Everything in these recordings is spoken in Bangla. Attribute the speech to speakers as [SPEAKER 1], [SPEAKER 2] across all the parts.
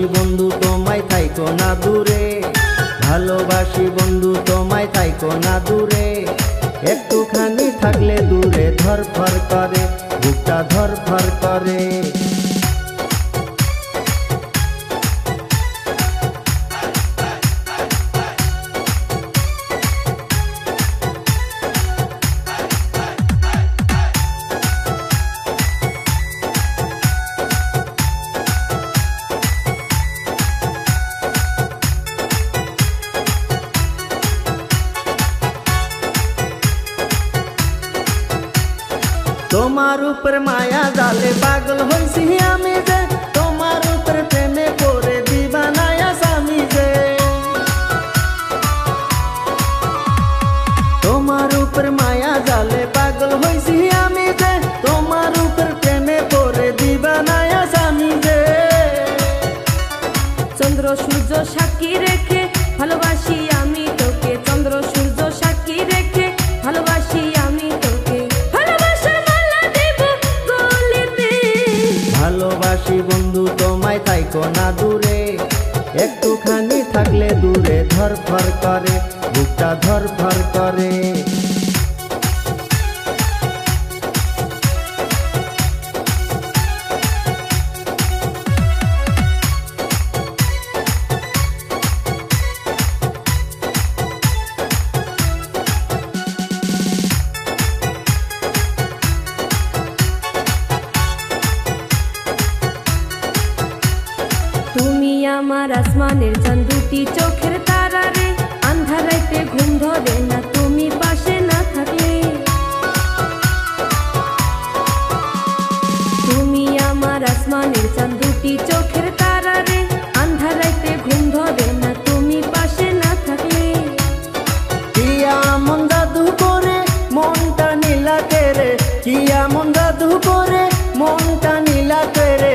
[SPEAKER 1] ভালোবাসি বন্ধু, তোমায় তাইকো না দূরে। ভালোবাসি বন্ধু, তোমায় তাইকো না দূরে। একটুখানি থাকলে দূরে ধর ফর করে, বুকটা ধর ফর করে। তোমার উপর মায়া জালে পাগল হইছি আমি যে, তোমার উপর প্রেমে পড়ে দিবানায়া স্বামী যে। তোমার উপর মায়া জালে পাগল হইছি আমি যে, তোমার উপর প্রেমে পড়ে দিবানায়া স্বামী যে।
[SPEAKER 2] চন্দ্র, সূর্য, সাক্ষী রেখে ভালোবাসি আমি তোকে। চন্দ্র, সূর্য, সাক্ষী রেখে ভালোবাসি
[SPEAKER 1] দূরে একটুখানি থাকলে দূরে ধর ফর করে বুকটা ধর ফর করে।
[SPEAKER 2] আমার আসমানের চাঁদ দুটি চোখের তারা রে আন্ধারাইতে ঘুম ধরে না তুমি পাশে না থাকলে। তুমি আমার আসমানের চাঁদ দুটি চোখের তারা রে আন্ধারাইতে ঘুম ধরে না তুমি পাশে না থাকলে।
[SPEAKER 1] কিয়া মন দাদু করে মনটা নীলা কেরে। কিয়া মন দাদু করে মনটা নীলা কেরে।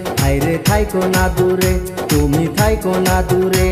[SPEAKER 1] হাইরে থাইকো না দূরে তুমি থাইকো না দূরে।